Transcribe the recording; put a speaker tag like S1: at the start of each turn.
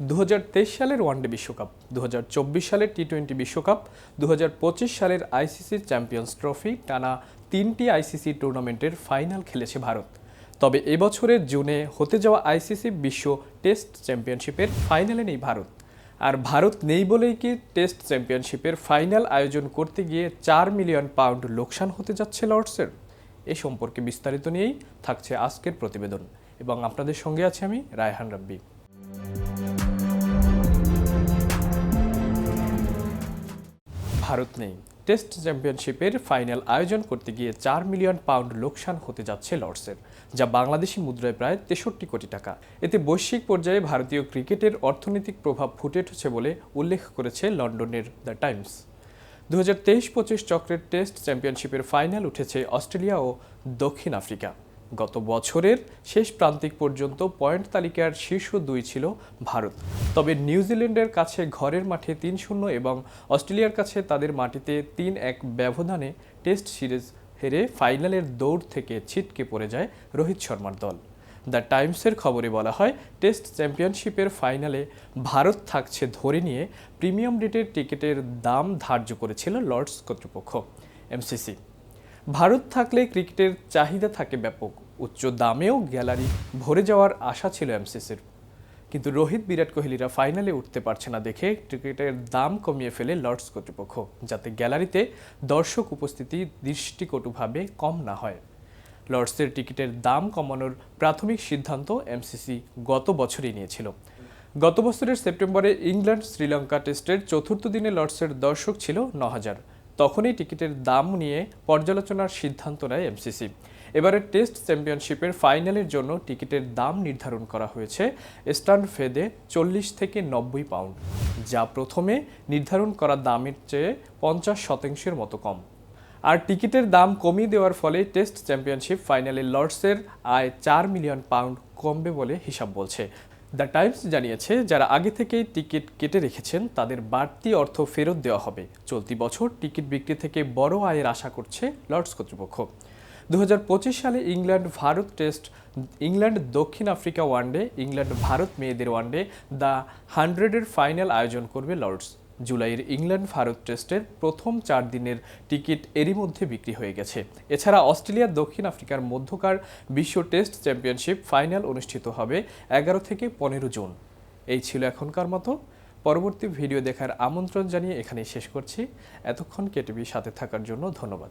S1: দু হাজার তেইশ সালের ওয়ানডে বিশ্বকাপ দু হাজার চব্বিশ সালের টি টোয়েন্টি বিশ্বকাপ দু হাজার পঁচিশ সালের আইসিসি চ্যাম্পিয়ন্স ট্রফি টানা তিনটি আইসিসি টুর্নামেন্টের ফাইনাল খেলেছে ভারত। তবে এবছরের জুনে হতে যাওয়া আইসিসি বিশ্ব টেস্ট চ্যাম্পিয়নশিপের ফাইনালে নেই ভারত। আর ভারত নেই বলেই কি টেস্ট চ্যাম্পিয়নশিপের ফাইনাল আয়োজন করতে গিয়ে চার মিলিয়ন পাউন্ড লোকসান হতে যাচ্ছে লর্ডসের? এ সম্পর্কে বিস্তারিত নিয়েই থাকছে আজকের প্রতিবেদন। এবং আপনাদের সঙ্গে আছি আমি রায়হান রাব্বি। ভারত নেই। টেস্ট চ্যাম্পিয়নশিপের ফাইনাল আয়োজন করতে গিয়ে চার মিলিয়ন পাউন্ড লোকসান হতে যাচ্ছে লর্ডসের, যা বাংলাদেশি মুদ্রায় প্রায় তেষট্টি কোটি টাকা। এতে বৈশ্বিক পর্যায়ে ভারতীয় ক্রিকেটের অর্থনৈতিক প্রভাব ফুটে উঠেছে বলে উল্লেখ করেছে লন্ডনের দ্য টাইমস। দু হাজার তেইশ পঁচিশ চক্রের টেস্ট চ্যাম্পিয়নশিপের ফাইনাল উঠেছে অস্ট্রেলিয়া ও দক্ষিণ আফ্রিকা। গত বছরের শেষ প্রান্তিক পর্যন্ত পয়েন্ট তালিকার শীর্ষ দুই ছিল ভারত। তবে নিউজিল্যান্ডের কাছে ঘরের মাঠে তিন শূন্য এবং অস্ট্রেলিয়ার কাছে তাদের মাটিতে তিন এক ব্যবধানে টেস্ট সিরিজ হেরে ফাইনালের দৌড় থেকে ছিটকে পড়ে যায় রোহিত শর্মার দল। দ্য টাইমসের খবরে বলা হয়, টেস্ট চ্যাম্পিয়নশিপের ফাইনালে ভারত থাকছে ধরে নিয়ে প্রিমিয়াম রেটের টিকিটের দাম ধার্য করেছিল লর্ডস কর্তৃপক্ষ। এমসিসি ভারত থাকলে ক্রিকেটের চাহিদা থাকে ব্যাপক। উচ্চ দামেও গ্যালারি ভরে যাওয়ার আশা ছিল এমসিসির। কিন্তু রোহিত, বিরাট কোহলিরা ফাইনালে উঠতে পারছে না দেখে ক্রিকেটের দাম কমিয়ে ফেলে লর্ডস কর্তৃপক্ষ, যাতে গ্যালারিতে দর্শক উপস্থিতি দৃষ্টিকটুভাবে কম না হয়। লর্ডসের টিকিটের দাম কমানোর প্রাথমিক সিদ্ধান্ত এমসিসি গত বছরই নিয়েছিল। গত বছরের সেপ্টেম্বরে ইংল্যান্ড শ্রীলঙ্কা টেস্টের চতুর্থ দিনে লর্ডসের দর্শক ছিল ন হাজার তখনই টিকিটের দাম নিয়ে পর্যালোচনার সিদ্ধান্ত নেয় এমসিসি। এবারের টেস্ট চ্যাম্পিয়নশিপের ফাইনালের জন্য টিকিটের দাম নির্ধারণ করা হয়েছে স্ট্যান্ড ফেদে চল্লিশ থেকে নব্বই পাউন্ড, যা প্রথমে নির্ধারণ করা দামের চেয়ে পঞ্চাশ শতাংশের মতো কম। আর টিকিটের দাম কমিয়ে দেওয়ার ফলে টেস্ট চ্যাম্পিয়নশিপ ফাইনালে লর্ডসের আয় চার মিলিয়ন পাউন্ড কমবে বলে হিসাব বলছে দ্য টাইমস জানিয়েছে, যারা আগে থেকেই টিকিট কেটে রেখেছেন, তাদের বাড়তি অর্থ ফেরত দেওয়া হবে। চলতি বছর টিকিট বিক্রি থেকে বড় আয়ের আশা করছে লর্ডস কর্তৃপক্ষ। দু হাজার পঁচিশ সালে ইংল্যান্ড ভারত টেস্ট, ইংল্যান্ড দক্ষিণ Africa one day, England Bharat মেয়েদের ওয়ানডে, দ্য হান্ড্রেডের ফাইনাল আয়োজন করবে লর্ডস। জুলাইয়ের ইংল্যান্ড ভারত টেস্টের প্রথম চার দিনের টিকিট এরই মধ্যে বিক্রি হয়ে গেছে। এছাড়া অস্ট্রেলিয়া দক্ষিণ আফ্রিকার মধ্যকার বিশ্ব টেস্ট চ্যাম্পিয়নশিপ ফাইনাল অনুষ্ঠিত হবে এগারো থেকে পনেরো জুন। এই ছিল এখনকার মতো। পরবর্তী ভিডিও দেখার আমন্ত্রণ জানিয়ে এখানেই শেষ করছি। এতক্ষণ কেটিভি সাথে থাকার জন্য ধন্যবাদ।